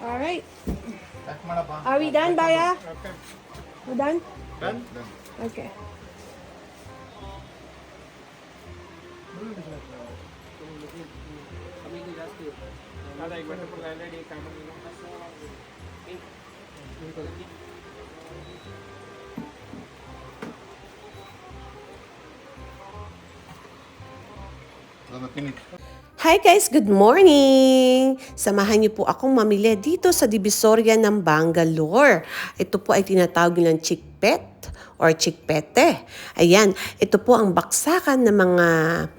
All right. Eh, Are we done, Baya? Okay. We're done? Done. done. Okay. Hi guys, good morning! Samahan niyo po akong mamili dito sa Divisoria ng Bangalore. Ito po ay tinatawag nilang chickpet or chickpete. Ayan, ito po ang baksakan ng mga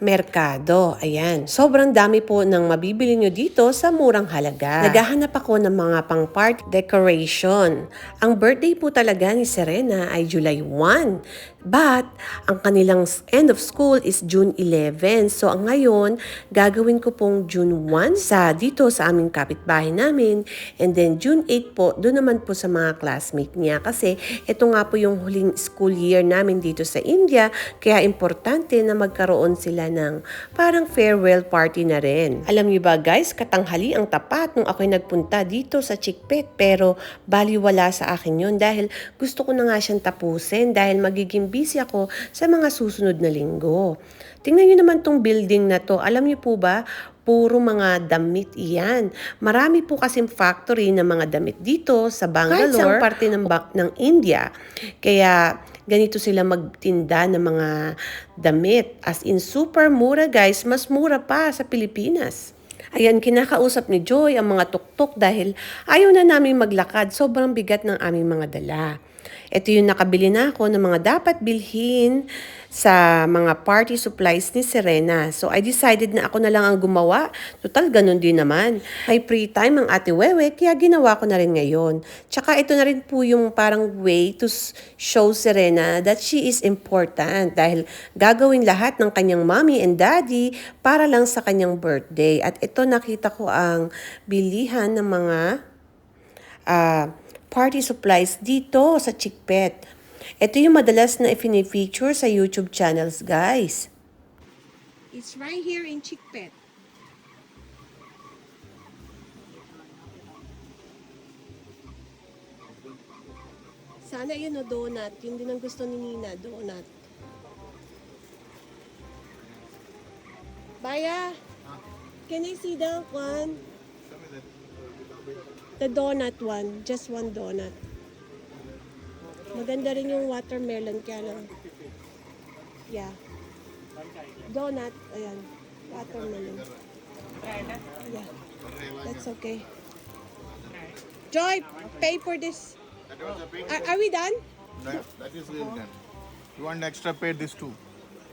merkado. Ayan, sobrang dami po ng mabibili nyo dito sa murang halaga. Naghahanap ako ng mga pang party decoration. Ang birthday po talaga ni Serena ay July 1. But, ang kanilang end of school is June 11. So, ang ngayon, gagawin ko pong June 1 sa dito sa aming kapitbahay namin. And then, June 8 po, doon naman po sa mga classmate niya. Kasi, ito nga po yung huling school year namin dito sa India. Kaya, importante na magkaroon sila ng parang farewell party na rin. Alam niyo ba guys, katanghali ang tapat nung ako'y nagpunta dito sa Chickpet. Pero, baliwala sa akin yun dahil gusto ko na nga siyang tapusin dahil magiging busy ako sa mga susunod na linggo. Tingnan niyo naman tong building na to. Alam niyo po ba, puro mga damit iyan. Marami po kasing factory ng mga damit dito sa Bangalore. Kahit sa parte ng, bak- ng India. Kaya ganito sila magtinda ng mga damit. As in super mura guys, mas mura pa sa Pilipinas. Ayan, kinakausap ni Joy ang mga tuktok dahil ayaw na namin maglakad. Sobrang bigat ng aming mga dala. Ito yung nakabili na ako ng mga dapat bilhin sa mga party supplies ni Serena. So I decided na ako na lang ang gumawa. Total, ganun din naman. May free time ang ate Wewe, kaya ginawa ko na rin ngayon. Tsaka ito na rin po yung parang way to show Serena that she is important dahil gagawin lahat ng kanyang mommy and daddy para lang sa kanyang birthday. At ito nakita ko ang bilihan ng mga ah, party supplies dito sa Chickpet. Ito yung madalas na i-feature sa YouTube channels, guys. It's right here in Chickpet. Sana yun o donut. Yun din ang gusto ni Nina, donut. Baya, can I see the one? The donut one. Just one donut. Maganda rin yung watermelon kaya lang. Yeah. Donut. Ayan. Watermelon. Yeah. That's okay. Joy, pay for this. Are, are we done? That, that is really done. You want extra paid this too?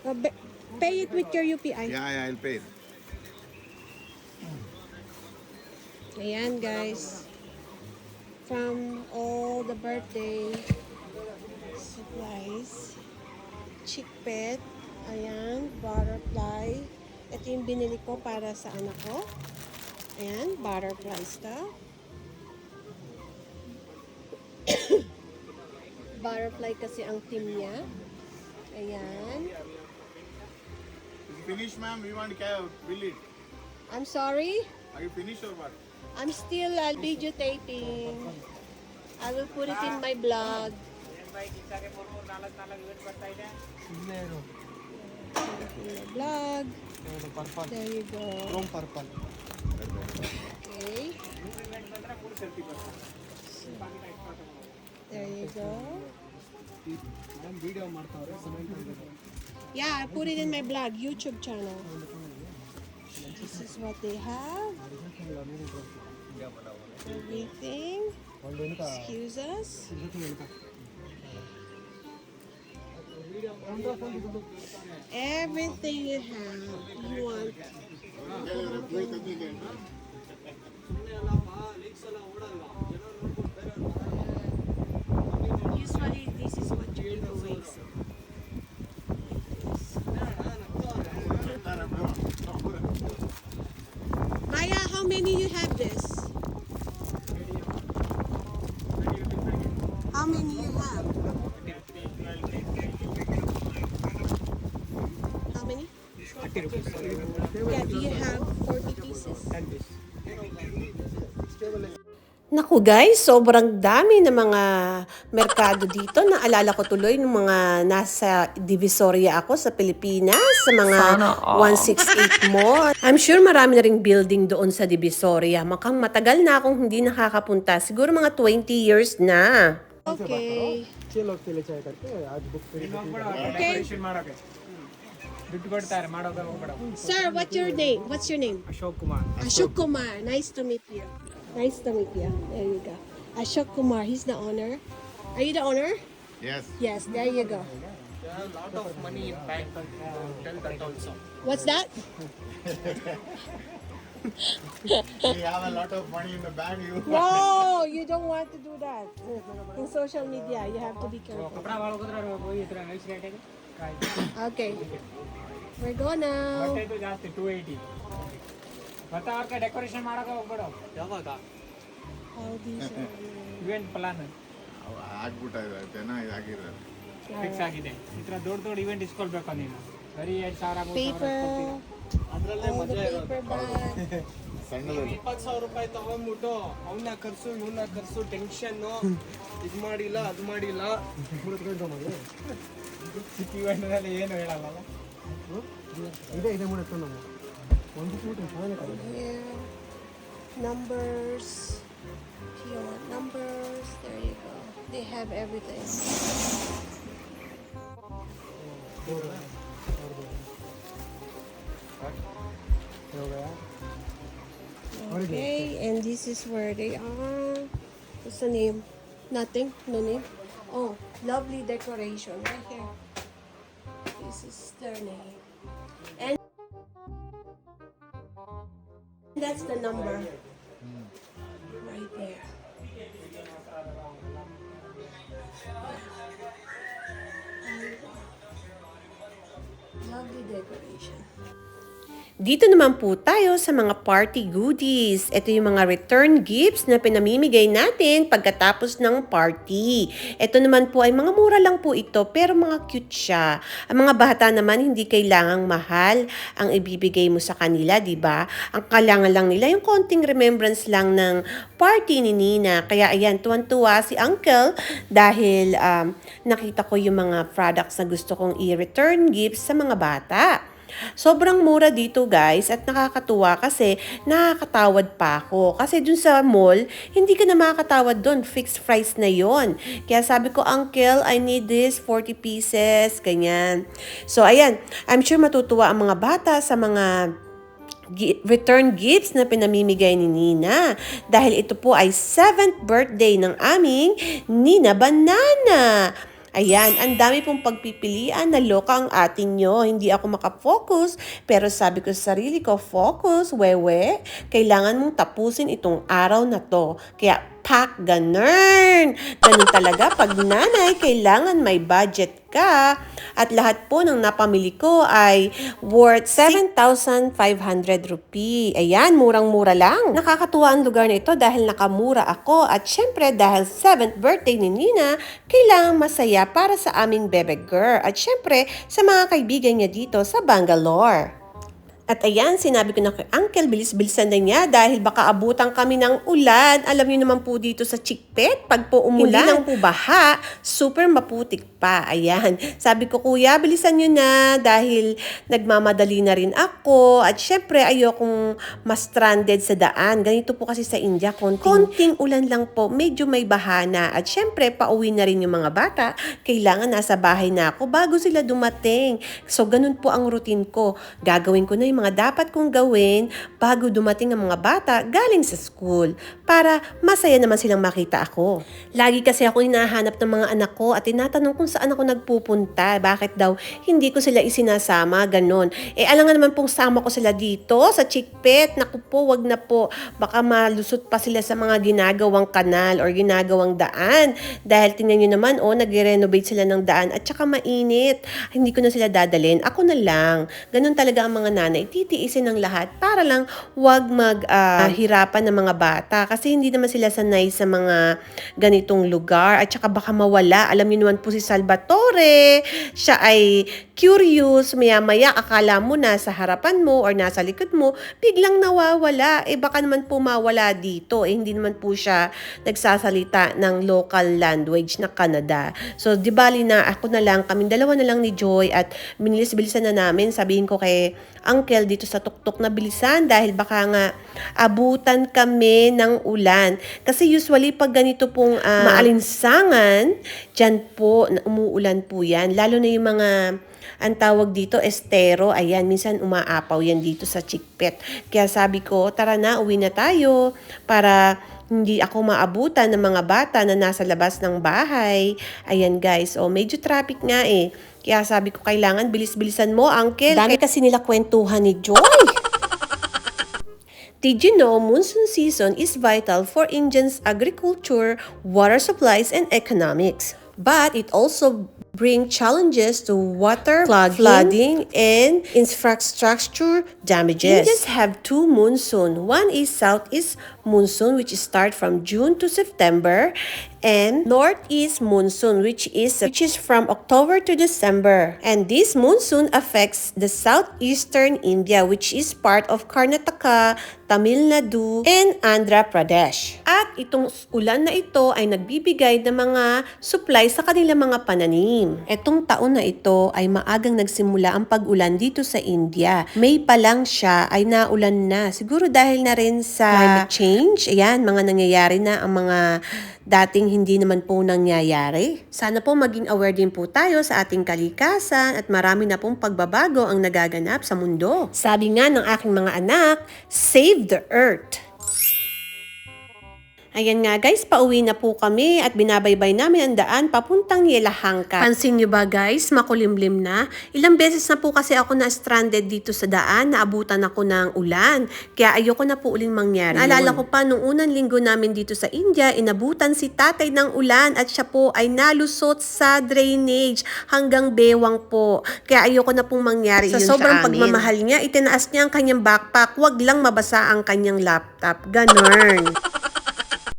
Uh, pay it with your UPI. Yeah, yeah, I'll pay. Ayan, guys. From all the birthday supplies. Chickpet. Ayan, butterfly. Ito yung binili ko para sa anak ko. Ayan, butterfly stuff. butterfly kasi ang team niya. Ayan. Is it finished, ma'am? We want to bill it. I'm sorry. Are you finished or what? I'm still uh, video taping. I will put it in my blog. In my blog. There you go. Okay. There you go. Yeah, I put it in my blog, YouTube channel. This is what they have. Everything. Excuse us. Everything you have, you want. 30 rupees. Yeah, do you have 40 pieces? 10 piece. Naku guys, sobrang dami ng mga merkado dito. Naalala ko tuloy nung mga nasa Divisoria ako sa Pilipinas, sa mga 168 mall. I'm sure marami na ring building doon sa Divisoria. Makang matagal na akong hindi nakakapunta. Siguro mga 20 years na. Okay. ಚಲೋ ದುಡ್ಡು ಕೊಡ್ತಾರೆ ಮಾಡೋಕೆ ಹೋಗ್ಬೇಡ Sir, what's your name? What's your name? Ashok Kumar Ashok Kumar. Nice to meet you. Nice to meet you. There you go. Ashok Kumar. He's the owner. Are you the owner? Yes. Yes, there you go. Lot of money in bank tell that also What's that? We have a lot of money in the bank. You No, you don't want to do that. In social media, you have to be careful. ಕಪಡ ಮಾಡೋದ್ರೆ ಹೋಗಿ ನೈಸ್ ರೇಟಿಗೆ Okay. We're going now. ಬಟ್ಟೆ ಇದು ಜಾಸ್ತಿ two eighty ಮತ್ತೆ ಅವ್ರಿಗೆ ಡೆಕೋರೇಷನ್ ಮಾಡೋಕೆ ಹೋಗ್ಬೇಡ ಯಾವಾಗ All these are event plan ಆಗ್ಬಿಟ್ಟಿದೆ ಜನ ಇದಾಗಿದ್ದಾರೆ ಫಿಕ್ಸ್ ಆಗಿದೆ ಈ ಥರ ದೊಡ್ಡ ದೊಡ್ಡ ಇವೆಂಟ್ ಇಸ್ಕೊಳ್ಬೇಕು ನೀನು ಬರೀ ಎರಡು ಸಾವಿರ ಮೂರು ಸಾವಿರ paper. ಇಸ್ಕೊಳ್ತೀರ. All the paper bag. ಸಣ್ಣದಲ್ಲಿ ಇಪ್ಪತ್ತು ಸಾವಿರ ರೂಪಾಯಿ ತಗೊಂಡ್ಬಿಟ್ಟು ಅವನ್ನ ಕರ್ಸು ಇವನ್ನ ಕರ್ಸು ಟೆನ್ಷನ್ನು ಇದು ಮಾಡಿಲ್ಲ ಅದು ಮಾಡಿಲ್ಲ ಚಿಕ್ಕ ಇವೆಂಟ್ನಲ್ಲಿ ಏನು ಹೇಳಲ್ಲ Here. Numbers. If you want numbers, there you go. They have everything. Okay, and this is where they are. What's the name? Nothing? No name? Oh, lovely decoration right here. This is name. And that's the number. Right there. Lovely decoration. Dito naman po tayo sa mga party goodies. Ito yung mga return gifts na pinamimigay natin pagkatapos ng party. Ito naman po ay mga mura lang po ito pero mga cute siya. Ang mga bata naman hindi kailangang mahal ang ibibigay mo sa kanila, di ba? Ang kailangan lang nila yung konting remembrance lang ng party ni Nina. Kaya ayan, tuwan-tuwa si Uncle dahil um, nakita ko yung mga products na gusto kong i-return gifts sa mga bata. Sobrang mura dito guys at nakakatuwa kasi nakakatawad pa ako. Kasi dun sa mall, hindi ka na makakatawad dun. Fixed price na yon. Kaya sabi ko, Uncle, I need this 40 pieces, ganyan. So ayan, I'm sure matutuwa ang mga bata sa mga return gifts na pinamimigay ni Nina. Dahil ito po ay 7th birthday ng aming Nina Banana. Ayan, ang dami pong pagpipilian na loka ang atin nyo. Hindi ako makafocus, pero sabi ko sa sarili ko, focus, wewe. Kailangan mong tapusin itong araw na to. Kaya pack ganern. Ganun talaga, pag nanay, kailangan may budget ka. At lahat po ng napamili ko ay worth 7,500 rupee. Ayan, murang-mura lang. Nakakatuwa ang lugar na ito dahil nakamura ako. At syempre, dahil 7th birthday ni Nina, kailangan masaya para sa aming bebe girl. At syempre, sa mga kaibigan niya dito sa Bangalore. At ayan, sinabi ko na kay Uncle, bilis-bilisan na niya dahil baka abutan kami ng ulan. Alam niyo naman po dito sa Chikpet, pag po umulan, hindi lang po baha, super maputik pa. Ayan. Sabi ko, kuya, bilisan niyo na dahil nagmamadali na rin ako. At syempre, ayokong mas stranded sa daan. Ganito po kasi sa India, konting, konting ulan lang po, medyo may baha na. At syempre, pauwi na rin yung mga bata. Kailangan nasa bahay na ako bago sila dumating. So, ganun po ang routine ko. Gagawin ko na yung mga dapat kong gawin bago dumating ang mga bata galing sa school para masaya naman silang makita ako. Lagi kasi ako hinahanap ng mga anak ko at tinatanong kung saan ako nagpupunta. Bakit daw hindi ko sila isinasama, ganon. Eh alam nga naman pong sama ko sila dito sa Chikpet. Naku po, wag na po. Baka malusot pa sila sa mga ginagawang kanal or ginagawang daan. Dahil tingnan nyo naman, oh, nag-renovate sila ng daan at saka mainit. Hindi ko na sila dadalhin. Ako na lang. Ganon talaga ang mga nanay titiisin ng lahat para lang wag maghirapan ng mga bata. Kasi hindi naman sila sanay sa mga ganitong lugar. At saka baka mawala. Alam niyo naman po si Salvatore, siya ay curious, maya-maya akala mo nasa harapan mo or nasa likod mo, biglang nawawala. Eh baka naman po mawala dito. Eh hindi naman po siya nagsasalita ng local language na Canada. So di bali na ako na lang, kami dalawa na lang ni Joy at binilis-bilisan na namin. Sabihin ko kay uncle dito sa tuktok na bilisan dahil baka nga abutan kami ng ulan. Kasi usually pag ganito pong ah, maalinsangan, dyan po, na umuulan po yan. Lalo na yung mga ang tawag dito, estero. Ayan, minsan umaapaw yan dito sa Chikpet. Kaya sabi ko, tara na, uwi na tayo para hindi ako maabutan ng mga bata na nasa labas ng bahay. Ayan guys, oh medyo traffic nga eh. Kaya sabi ko, kailangan bilis-bilisan mo, uncle. Dami kasi nila kwentuhan ni Joy. Did you know monsoon season is vital for Indians' agriculture, water supplies, and economics? But it also bring challenges to water flooding, flooding and infrastructure damages. Indians have two monsoon. One is southeast monsoon which start from June to September and northeast monsoon which is which is from October to December. And this monsoon affects the southeastern India which is part of Karnataka, Tamil Nadu, and Andhra Pradesh. At itong ulan na ito ay nagbibigay ng mga supply sa kanilang mga pananim. Etong taon na ito ay maagang nagsimula ang pag-ulan dito sa India. May pa lang siya ay naulan na. Siguro dahil na rin sa climate change. Ayan, mga nangyayari na ang mga dating hindi naman po nangyayari. Sana po maging aware din po tayo sa ating kalikasan at marami na pong pagbabago ang nagaganap sa mundo. Sabi nga ng aking mga anak, save the earth. Ayan nga guys, pauwi na po kami at binabaybay namin ang daan papuntang Yelahangka. Pansin nyo ba guys, makulimlim na? Ilang beses na po kasi ako na stranded dito sa daan, naabutan ako ng ulan. Kaya ayoko na po uling mangyari Naalala ko pa nung unang linggo namin dito sa India, inabutan si tatay ng ulan at siya po ay nalusot sa drainage hanggang bewang po. Kaya ayoko na pong mangyari Sa yun sobrang sa amin. pagmamahal niya, itinaas niya ang kanyang backpack, wag lang mabasa ang kanyang laptop. Ganon.